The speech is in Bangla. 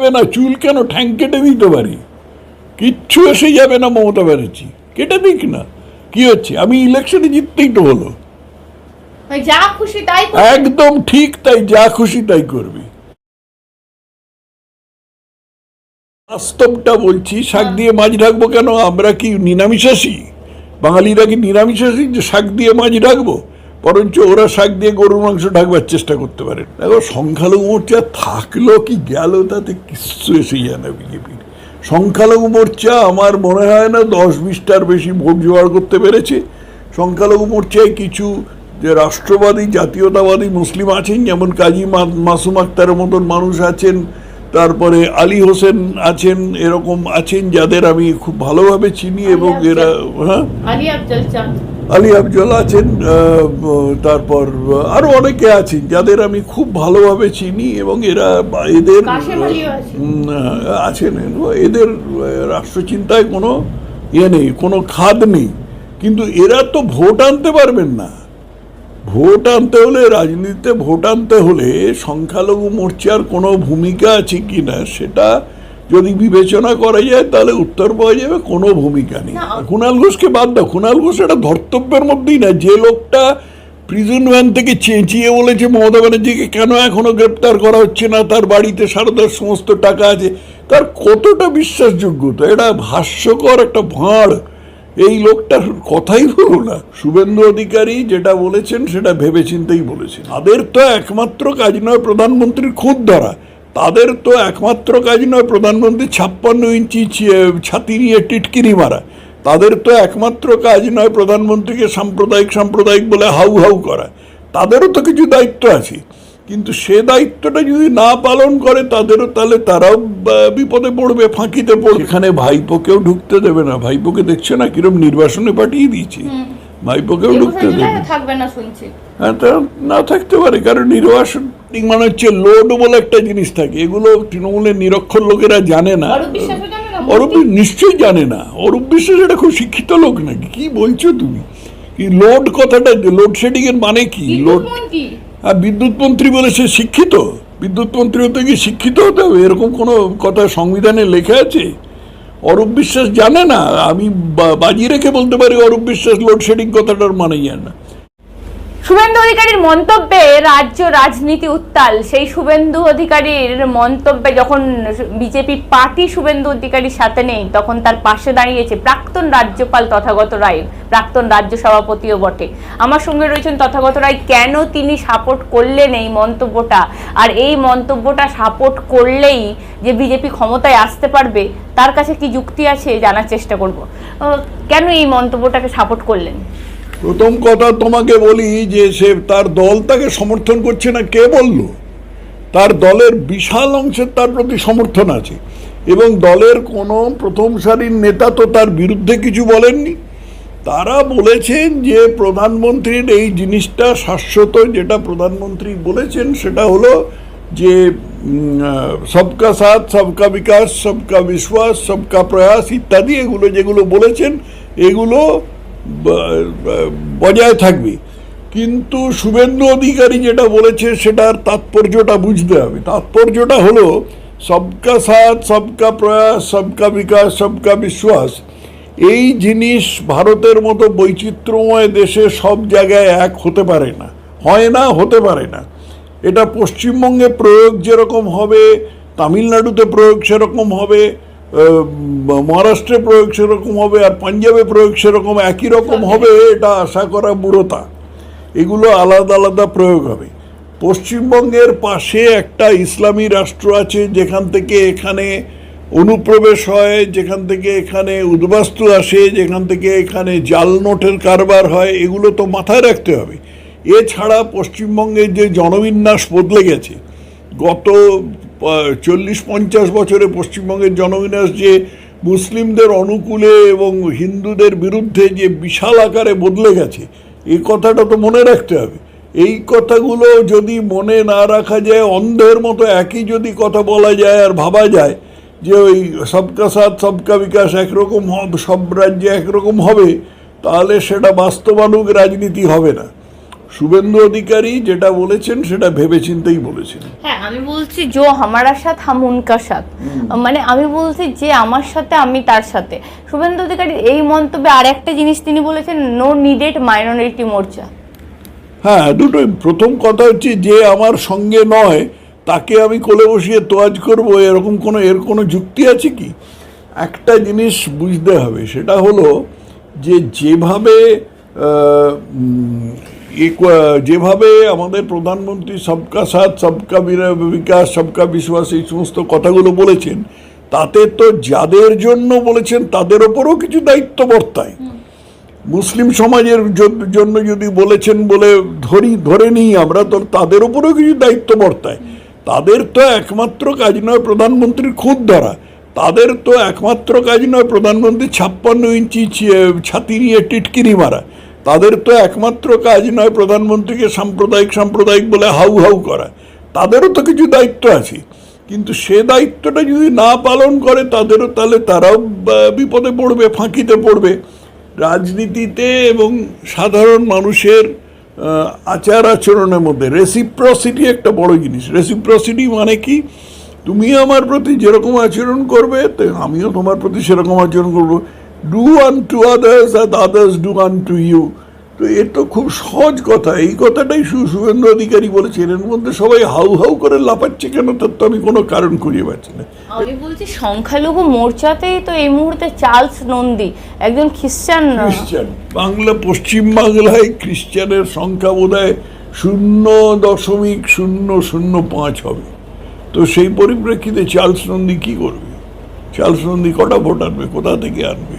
যাবে না চুল কেন ঠ্যাং কেটে দিতে পারি? কিচ্ছু এসে যাবে না মমতা ব্যানার্জি। কেটে দিক না। কি হচ্ছে? আমি ইলেকশনে জিততেই তো হলো। যা খুশি তাই একদম ঠিক তাই যা খুশি তাই করবি। বাস্তবটা বলছি শাক দিয়ে মাছ ঢাকবো কেন? আমরা কি নিরামিষাসী বাঙালিরা কি নিরামিষাসী যে শাক দিয়ে মাছ রাখব বরঞ্চ ওরা শাক দিয়ে গরুর মাংস ঢাকবার চেষ্টা করতে পারে। দেখো সংখ্যালঘু মোর্চা থাকল কি গেল তাতে কিচ্ছু এসে যায় না বিজেপির সংখ্যালঘু মোর্চা আমার মনে হয় না দশ বিশটার বেশি ভোট জোগাড় করতে পেরেছে। সংখ্যালঘু মোর্চায় কিছু যে রাষ্ট্রবাদী জাতীয়তাবাদী মুসলিম আছেন যেমন কাজী মাসুম আক্তারের মতন মানুষ আছেন তারপরে আলী হোসেন আছেন এরকম আছেন যাদের আমি খুব ভালোভাবে চিনি এবং এরা হ্যাঁ? আলী আফজল আছেন তারপর আরও অনেকে আছেন যাদের আমি খুব ভালোভাবে চিনি এবং এরা এদের আছেন। এদের রাষ্ট্রচিন্তায় কোনো ইয়ে নেই কোনো খাদ নেই। কিন্তু এরা তো ভোট আনতে পারবেন না। ভোট আনতে হলে রাজনীতিতে ভোট আনতে হলে সংখ্যালঘু মোর্চার কোনো ভূমিকা আছে কি না সেটা যদি বিবেচনা করা যায় তাহলে উত্তর পাওয়া যাবে কোনো ভূমিকা নেই। কুণাল ঘোষকে বাদ দাও। কুণাল ঘোষ এটা ধর্তব্যের মধ্যেই না যে লোকটা প্রিজন ভ্যান থেকে চেঁচিয়ে বলেছে মমতা ব্যানার্জিকে কেন এখনও গ্রেপ্তার করা হচ্ছে না? তার বাড়িতে সারদার সমস্ত টাকা আছে। তার কতটা বিশ্বাসযোগ্যতা এটা হাস্যকর একটা ভাঁড়। এই লোকটার কথাই বলো না। শুভেন্দু অধিকারী যেটা বলেছেন সেটা ভেবেচিন্তেই বলেছেন। তাদের তো একমাত্র কাজ নয় প্রধানমন্ত্রীর খুদ ধরা। তাদের তো একমাত্র কাজ নয় প্রধানমন্ত্রী ছাপ্পান্ন ইঞ্চি ছাতি নিয়ে টিটকিরি মারা। তাদের তো একমাত্র কাজ নয় প্রধানমন্ত্রীকে সাম্প্রদায়িক সাম্প্রদায়িক বলে হাউ হাউ করা। তাদেরও তো কিছু দায়িত্ব আছে। কিন্তু সে দায়িত্বটা যদি না পালন করে তাদেরও তাহলে তারাও বিপদে পড়বে ফাঁকিতে পড়বে। এখানে ভাইপোকেও ঢুকতে দেবে না। ভাইপোকে দেখছে না কিরম নির্বাসনে পাঠিয়ে দিয়েছে। ভাইপোকেও ঢুকতে দেবে হ্যাঁ তা না থাকতে পারে কারণ নির্বাসন মানে হচ্ছে লোড বলে একটা জিনিস থাকে। এগুলো তৃণমূলের নিরক্ষর লোকেরা জানে না। অরূপ নিশ্চয়ই জানে না। অরূপ বিশ্বাস এটা খুব শিক্ষিত লোক নাকি? কি বলছো তুমি? কি লোড কথাটা লোডশেডিং এর মানে কি? লোড আর বিদ্যুৎ মন্ত্রী বলে সে শিক্ষিত? বিদ্যুৎ মন্ত্রী হতে গিয়ে শিক্ষিত হতে হবে? এরকম কোনো কথা সংবিধানে লেখা আছে? অরূপ বিশ্বাস জানে না। আমি বাজিয়ে রেখে বলতে পারি অরূপ বিশ্বাস লোডশেডিং কথাটার মানে জানে না। শুভেন্দু অধিকারীর মন্তব্যে রাজ্য রাজনীতি উত্তাল। সেই শুভেন্দু অধিকারীর মন্তব্যে যখন বিজেপি পার্টি শুভেন্দু অধিকারীর সাথে নেই, তখন তার পাশে দাঁড়িয়েছে প্রাক্তন রাজ্যপাল তথাগত রায়, প্রাক্তন রাজ্য সভাপতিও বটে। আমার সঙ্গে রয়েছেন তথাগত রায়, কেন তিনি সাপোর্ট করলেন এই মন্তব্যটা? আর এই মন্তব্যটা সাপোর্ট করলেই যে বিজেপি ক্ষমতায় আসতে পারবে, তার কাছে কি যুক্তি আছে জানার চেষ্টা করব। কেন এই মন্তব্যটাকে সাপোর্ট করলেন? প্রথম কথা তোমাকে বলি যে সে তার দল তাকে সমর্থন করছে না, কে বলল? তার দলের বিশাল অংশের তার প্রতি সমর্থন আছে। এবং দলের কোনো প্রথম সারির নেতা তো তার বিরুদ্ধে কিছু বলেননি। তারা বলেছেন যে প্রধানমন্ত্রীর এই জিনিসটা শাশ্বত, যেটা প্রধানমন্ত্রী বলেছেন সেটা হলো যে সবকা সাথ, সবকা বিকাশ, সবকা বিশ্বাস, সবকা প্রয়াস ইত্যাদি, এগুলো যেগুলো বলেছেন, এগুলো বজায় থাকবে। কিন্তু শুভেন্দু অধিকারী যেটা বলেছে, সেটার তাৎপর্যটা বুঝতে হবে। তাৎপর্যটা হলো, সবকা সাথ, সবকা প্রয়াস, সবকা বিকাশ, সবকা বিশ্বাস, এই জিনিস ভারতের মতো বৈচিত্র্যময় দেশে সব জায়গায় এক হতে পারে না। হয় না, হতে পারে না। এটা পশ্চিমবঙ্গে প্রয়োগ যেরকম হবে, তামিলনাড়ুতে প্রয়োগ সেরকম হবে মহারাষ্ট্রে প্রয়োগ সেরকম হবে আর পাঞ্জাবে প্রয়োগ সেরকম একই রকম হবে এটা আশা করা মূঢ়তা এগুলো আলাদা আলাদা প্রয়োগ হবে। পশ্চিমবঙ্গের পাশে একটা ইসলামী রাষ্ট্র আছে, যেখান থেকে এখানে অনুপ্রবেশ হয়, যেখান থেকে এখানে উদ্বাস্তু আসে, যেখান থেকে এখানে জাল নোটের কারবার হয়, এগুলো তো মাথায় রাখতে হবে। এছাড়া পশ্চিমবঙ্গের যে জনবিন্যাস বদলে গেছে, গত চল্লিশ পঞ্চাশ বছরে পশ্চিমবঙ্গের জনবিন্যাস যে মুসলিমদের অনুকূলে এবং হিন্দুদের বিরুদ্ধে যে বিশাল আকারে বদলে গেছে, এই কথাটা তো মনে রাখতে হবে। এই কথাগুলো যদি মনে না রাখা যায়, অন্ধের মতো একই যদি কথা বলা যায় আর ভাবা যায় যে ওই সবকা সাথ, সবকা বিকাশ একরকম সব রাজ্যে একরকম হবে, তাহলে সেটা বাস্তবানুক রাজনীতি হবে না। শুভেন্দু অধিকারী যেটা বলেছেন সেটা ভেবেচিন্তেই বলেছেন। হ্যাঁ আমি বলছি জো হামারা সাথ হাম উনকা সাথ। মানে আমি বলছি যে আমার সাথে আমি তার সাথে। শুভেন্দু অধিকারী এই মন্তব্যে আর একটা জিনিস তিনি বলেছেন নো নিডেড মাইনরিটি মোর্চা। হ্যাঁ দুটোই প্রথম কথা হচ্ছে যে আমার সঙ্গে নয় তাকে আমি কোলে বসিয়ে তোয়াজ করব এরকম কোনো এর কোনো যুক্তি আছে কি? একটা জিনিস বুঝতে হবে সেটা হলো যে যেভাবে যেভাবে আমাদের প্রধানমন্ত্রী সবকা সাথ সবকা বিকাশ সবকা বিশ্বাস এই সমস্ত কথাগুলো বলেছেন তাতে তো যাদের জন্য বলেছেন তাদের ওপরও কিছু দায়িত্ব বর্তায়। মুসলিম সমাজের জন্য যদি বলেছেন বলে ধরি ধরে নিই আমরা তো তাদের উপরেও কিছু দায়িত্ব বর্তায়। তাদের তো একমাত্র কাজ নয় প্রধানমন্ত্রীর খুদ ধরা। তাদের তো একমাত্র কাজ নয় প্রধানমন্ত্রী ছাপ্পান্ন ইঞ্চি ছাতি নিয়ে টিটকিরি মারা। তাদের তো একমাত্র কাজ নয় প্রধানমন্ত্রীকে সাম্প্রদায়িক সাম্প্রদায়িক বলে হাউ হাউ করা। তাদেরও তো কিছু দায়িত্ব আছে। কিন্তু সে দায়িত্বটা যদি না পালন করে, তাদেরও তাহলে তারাও বিপদে পড়বে, ফাঁকিতে পড়বে। রাজনীতিতে এবং সাধারণ মানুষের আচার আচরণের মধ্যে রেসিপ্রসিটি একটা বড় জিনিস। রেসিপ্রসিটি মানে কি? তুমি আমার প্রতি যেরকম আচরণ করবে আমিও তোমার প্রতি সেরকম আচরণ করব। Do unto others and others do unto you তো এ তো খুব সহজ কথা। এই কথাটাই শুভেন্দু অধিকারী বলেছেন এর মধ্যে সবাই হাউ হাউ করে লাফাচ্ছে কেন তার তো আমি কোনো কারণ খুঁজে পাচ্ছি না। আমি বলছি সংখ্যালঘু মোর্চাতেই তো এই মুহূর্তে চার্লস নন্দী একজন খ্রিস্টান খ্রিস্টান বাংলা পশ্চিম বাংলায় খ্রিস্টানের সংখ্যা বোধ হয় শূন্য দশমিক শূন্য শূন্য পাঁচ হবে। তো সেই পরিপ্রেক্ষিতে চার্লস নন্দী কি করবে? চার্লস নন্দী কটা ভোট আনবে? কোথা থেকে আনবে?